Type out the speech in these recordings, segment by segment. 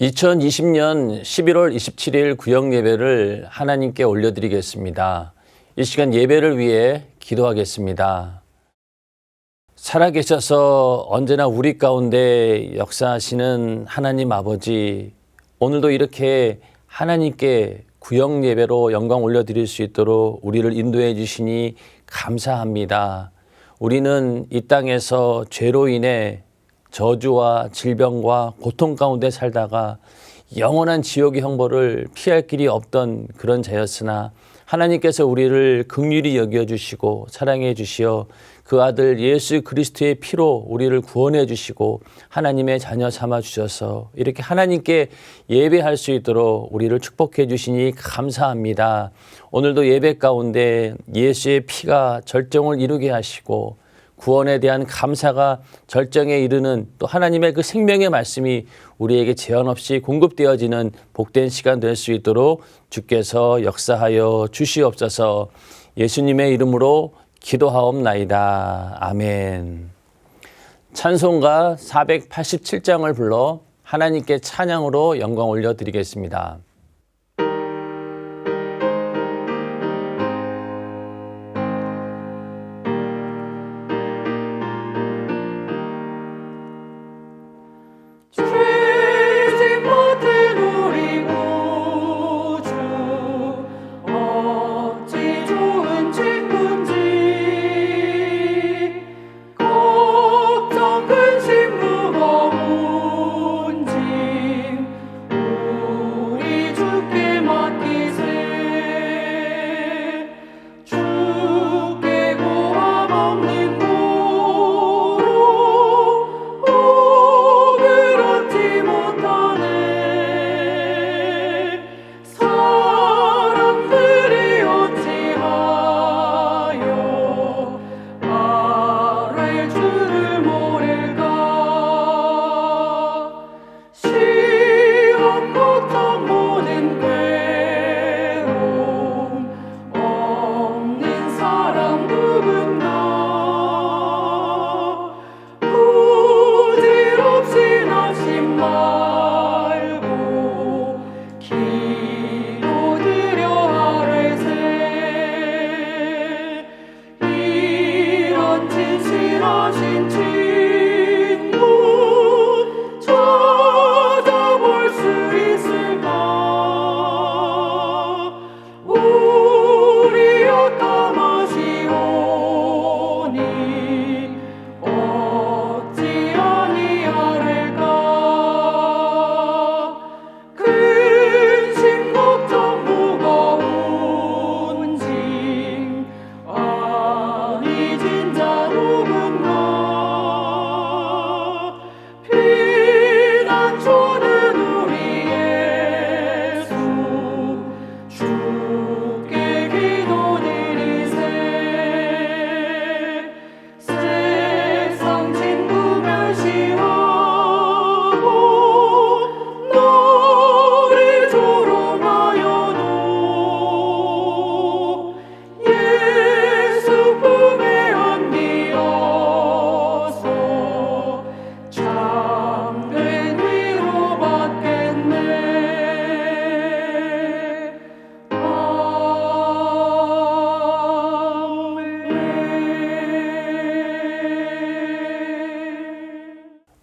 2020년 11월 27일 구역 예배를 하나님께 올려드리겠습니다. 이 시간 예배를 위해 기도하겠습니다. 살아계셔서 언제나 우리 가운데 역사하시는 하나님 아버지, 오늘도 이렇게 하나님께 구역 예배로 영광 올려드릴 수 있도록 우리를 인도해 주시니 감사합니다. 우리는 이 땅에서 죄로 인해 저주와 질병과 고통 가운데 살다가 영원한 지옥의 형벌을 피할 길이 없던 그런 자였으나 하나님께서 우리를 극률히 여겨 주시고 사랑해 주시어 그 아들 예수 그리스도의 피로 우리를 구원해 주시고 하나님의 자녀 삼아 주셔서 이렇게 하나님께 예배할 수 있도록 우리를 축복해 주시니 감사합니다. 오늘도 예배 가운데 예수의 피가 절정을 이루게 하시고 구원에 대한 감사가 절정에 이르는 또 하나님의 그 생명의 말씀이 우리에게 제한 없이 공급되어지는 복된 시간 될 수 있도록 주께서 역사하여 주시옵소서 예수님의 이름으로 기도하옵나이다. 아멘. 찬송가 487장을 불러 하나님께 찬양으로 영광 올려드리겠습니다.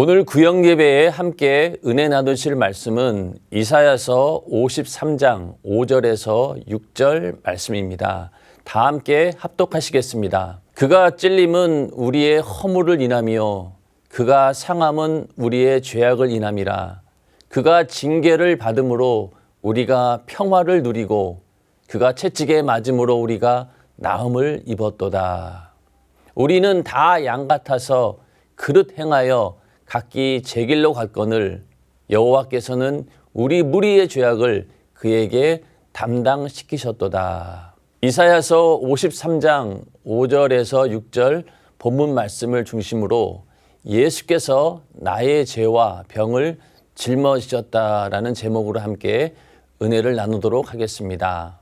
오늘 구역 예배에 함께 은혜 나누실 말씀은 이사야서 53장 5절에서 6절 말씀입니다. 다 함께 합독하시겠습니다. 그가 찔림은 우리의 허물을 인하며 그가 상함은 우리의 죄악을 인함이라. 그가 징계를 받음으로 우리가 평화를 누리고 그가 채찍에 맞음으로 우리가 나음을 입었도다. 우리는 다 양 같아서 그릇 행하여 각기 제 길로 갔거늘 여호와께서는 우리 무리의 죄악을 그에게 담당시키셨도다. 이사야서 53장 5절에서 6절 본문 말씀을 중심으로 예수께서 나의 죄와 병을 짊어지셨다라는 제목으로 함께 은혜를 나누도록 하겠습니다.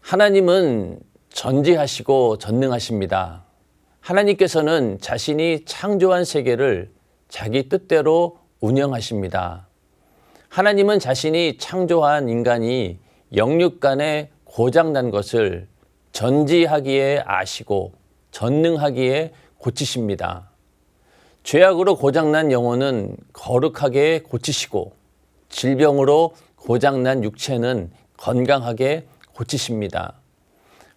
하나님은 전지하시고 전능하십니다. 하나님께서는 자신이 창조한 세계를 자기 뜻대로 운영하십니다. 하나님은 자신이 창조한 인간이 영육 간에 고장난 것을 전지하기에 아시고 전능하기에 고치십니다. 죄악으로 고장난 영혼은 거룩하게 고치시고 질병으로 고장난 육체는 건강하게 고치십니다.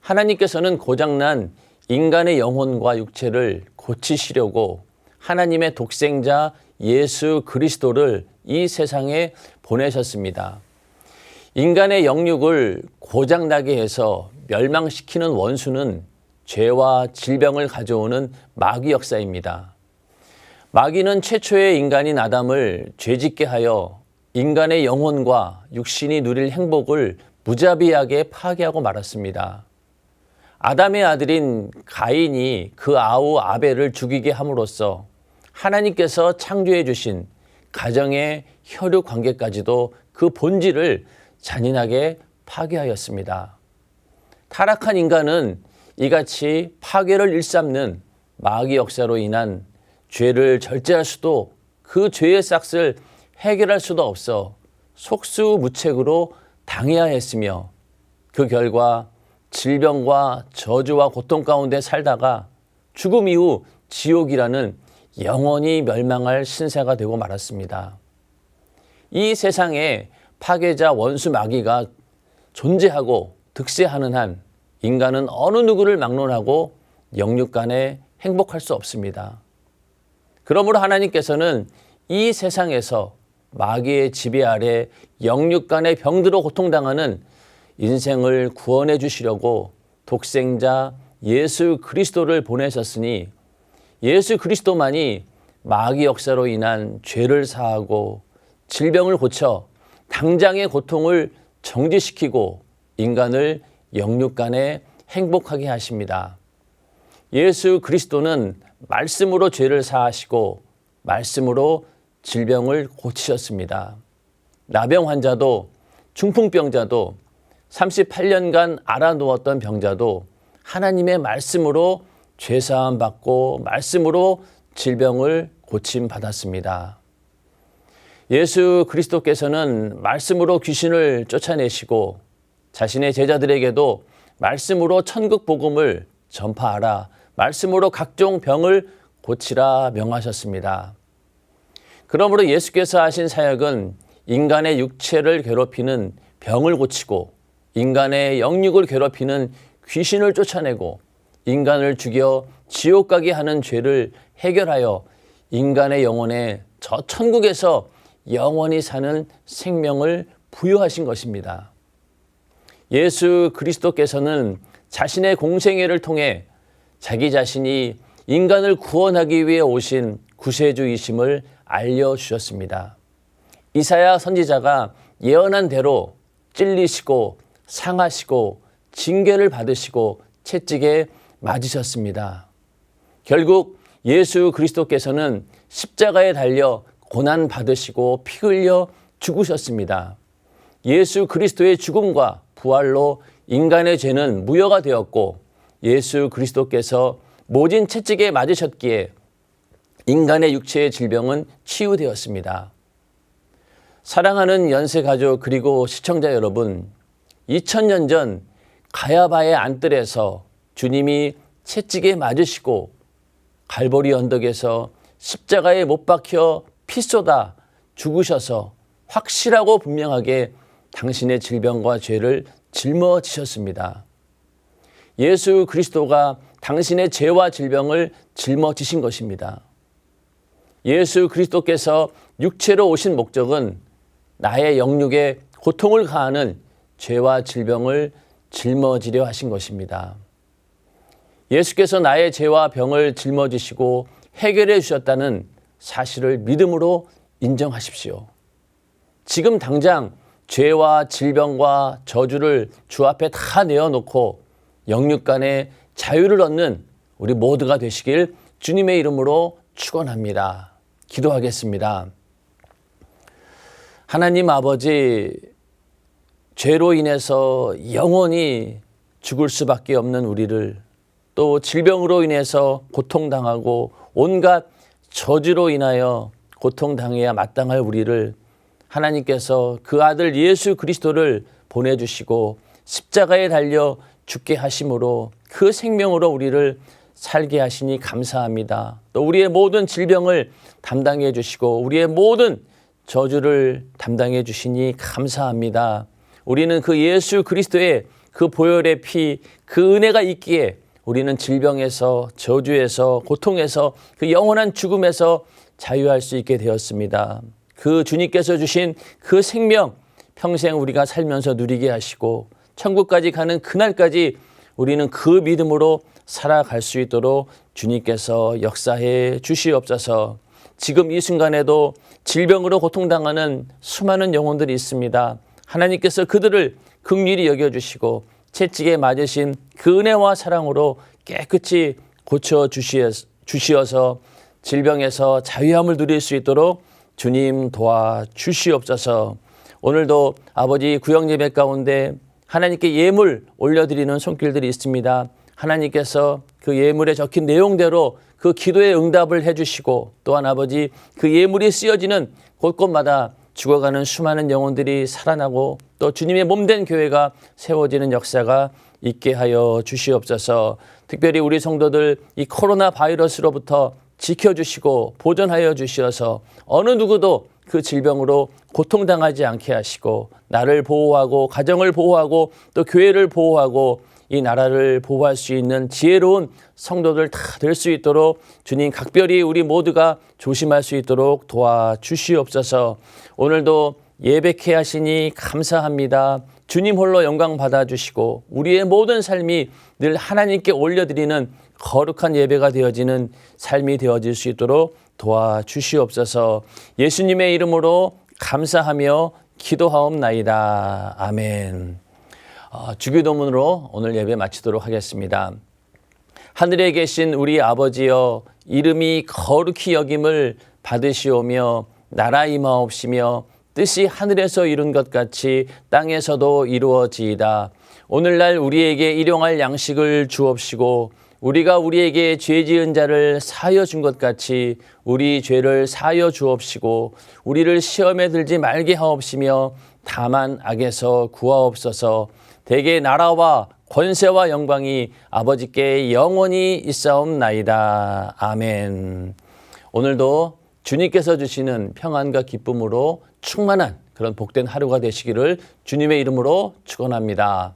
하나님께서는 고장난 인간의 영혼과 육체를 고치시려고 하나님의 독생자 예수 그리스도를 이 세상에 보내셨습니다. 인간의 영육을 고장나게 해서 멸망시키는 원수는 죄와 질병을 가져오는 마귀 역사입니다. 마귀는 최초의 인간인 아담을 죄짓게 하여 인간의 영혼과 육신이 누릴 행복을 무자비하게 파괴하고 말았습니다. 아담의 아들인 가인이 그 아우 아벨을 죽이게 함으로써 하나님께서 창조해 주신 가정의 혈육 관계까지도 그 본질을 잔인하게 파괴하였습니다. 타락한 인간은 이같이 파괴를 일삼는 마귀 역사로 인한 죄를 절제할 수도 그 죄의 싹을 해결할 수도 없어 속수무책으로 당해야 했으며 그 결과 질병과 저주와 고통 가운데 살다가 죽음 이후 지옥이라는 영원히 멸망할 신세가 되고 말았습니다. 이 세상에 파괴자 원수 마귀가 존재하고 득세하는 한 인간은 어느 누구를 막론하고 영육 간에 행복할 수 없습니다. 그러므로 하나님께서는 이 세상에서 마귀의 지배 아래 영육간의 병들어 고통당하는 인생을 구원해 주시려고 독생자 예수 그리스도를 보내셨으니 예수 그리스도만이 마귀 역사로 인한 죄를 사하고 질병을 고쳐 당장의 고통을 정지시키고 인간을 영육간에 행복하게 하십니다. 예수 그리스도는 말씀으로 죄를 사하시고 말씀으로 질병을 고치셨습니다. 나병 환자도 중풍병자도 38년간 알아누웠던 병자도 하나님의 말씀으로 죄사함 받고 말씀으로 질병을 고침 받았습니다. 예수 그리스도께서는 말씀으로 귀신을 쫓아내시고 자신의 제자들에게도 말씀으로 천국 복음을 전파하라 말씀으로 각종 병을 고치라 명하셨습니다. 그러므로 예수께서 하신 사역은 인간의 육체를 괴롭히는 병을 고치고 인간의 영육을 괴롭히는 귀신을 쫓아내고 인간을 죽여 지옥 가게 하는 죄를 해결하여 인간의 영혼에 저 천국에서 영원히 사는 생명을 부여하신 것입니다. 예수 그리스도께서는 자신의 공생애를 통해 자기 자신이 인간을 구원하기 위해 오신 구세주이심을 알려주셨습니다. 이사야 선지자가 예언한 대로 찔리시고 상하시고 징계를 받으시고 채찍에 맞으셨습니다. 결국 예수 그리스도께서는 십자가에 달려 고난 받으시고 피 흘려 죽으셨습니다. 예수 그리스도의 죽음과 부활로 인간의 죄는 무효가 되었고 예수 그리스도께서 모진 채찍에 맞으셨기에 인간의 육체의 질병은 치유되었습니다. 사랑하는 연세 가족 그리고 시청자 여러분, 2000년 전 가야바의 안뜰에서 주님이 채찍에 맞으시고 갈보리 언덕에서 십자가에 못 박혀 피 쏟아 죽으셔서 확실하고 분명하게 당신의 질병과 죄를 짊어지셨습니다. 예수 그리스도가 당신의 죄와 질병을 짊어지신 것입니다. 예수 그리스도께서 육체로 오신 목적은 나의 영육에 고통을 가하는 죄와 질병을 짊어지려 하신 것입니다. 예수께서 나의 죄와 병을 짊어지시고 해결해 주셨다는 사실을 믿음으로 인정하십시오. 지금 당장 죄와 질병과 저주를 주 앞에 다 내어놓고 영육 간의 자유를 얻는 우리 모두가 되시길 주님의 이름으로 축원합니다. 기도하겠습니다. 하나님 아버지 죄로 인해서 영원히 죽을 수밖에 없는 우리를 또 질병으로 인해서 고통당하고 온갖 저주로 인하여 고통당해야 마땅할 우리를 하나님께서 그 아들 예수 그리스도를 보내주시고 십자가에 달려 죽게 하심으로 그 생명으로 우리를 살게 하시니 감사합니다. 또 우리의 모든 질병을 담당해 주시고 우리의 모든 저주를 담당해 주시니 감사합니다. 우리는 그 예수 그리스도의 그 보혈의 피, 그 은혜가 있기에 우리는 질병에서 저주에서 고통에서 그 영원한 죽음에서 자유할 수 있게 되었습니다. 그 주님께서 주신 그 생명 평생 우리가 살면서 누리게 하시고 천국까지 가는 그날까지 우리는 그 믿음으로 살아갈 수 있도록 주님께서 역사해 주시옵소서. 지금 이 순간에도 질병으로 고통당하는 수많은 영혼들이 있습니다. 하나님께서 그들을 극률히 여겨주시고 채찍에 맞으신 그 은혜와 사랑으로 깨끗이 고쳐 주시어서 질병에서 자유함을 누릴 수 있도록 주님 도와 주시옵소서. 오늘도 아버지 구역 예배 가운데 하나님께 예물 올려드리는 손길들이 있습니다. 하나님께서 그 예물에 적힌 내용대로 그 기도에 응답을 해주시고 또한 아버지 그 예물이 쓰여지는 곳곳마다 죽어가는 수많은 영혼들이 살아나고 또 주님의 몸된 교회가 세워지는 역사가 있게 하여 주시옵소서. 특별히 우리 성도들 이 코로나 바이러스로부터 지켜주시고 보존하여 주시어서 어느 누구도 그 질병으로 고통당하지 않게 하시고 나를 보호하고 가정을 보호하고 또 교회를 보호하고 이 나라를 보호할 수 있는 지혜로운 성도들 다 될 수 있도록 주님 각별히 우리 모두가 조심할 수 있도록 도와 주시옵소서. 오늘도 예배케 하시니 감사합니다. 주님 홀로 영광 받아 주시고 우리의 모든 삶이 늘 하나님께 올려드리는 거룩한 예배가 되어지는 삶이 되어질 수 있도록 도와 주시옵소서. 예수님의 이름으로 감사하며 기도하옵나이다. 아멘. 어, 주기도문으로 오늘 예배 마치도록 하겠습니다. 하늘에 계신 우리 아버지여 이름이 거룩히 여김을 받으시오며 나라 임하옵시며 뜻이 하늘에서 이룬 것 같이 땅에서도 이루어지이다. 오늘날 우리에게 일용할 양식을 주옵시고 우리가 우리에게 죄 지은 자를 사여 준 것 같이 우리 죄를 사여 주옵시고 우리를 시험에 들지 말게 하옵시며 다만 악에서 구하옵소서 대개 나라와 권세와 영광이 아버지께 영원히 있사옵나이다. 아멘. 오늘도 주님께서 주시는 평안과 기쁨으로 충만한 그런 복된 하루가 되시기를 주님의 이름으로 축원합니다.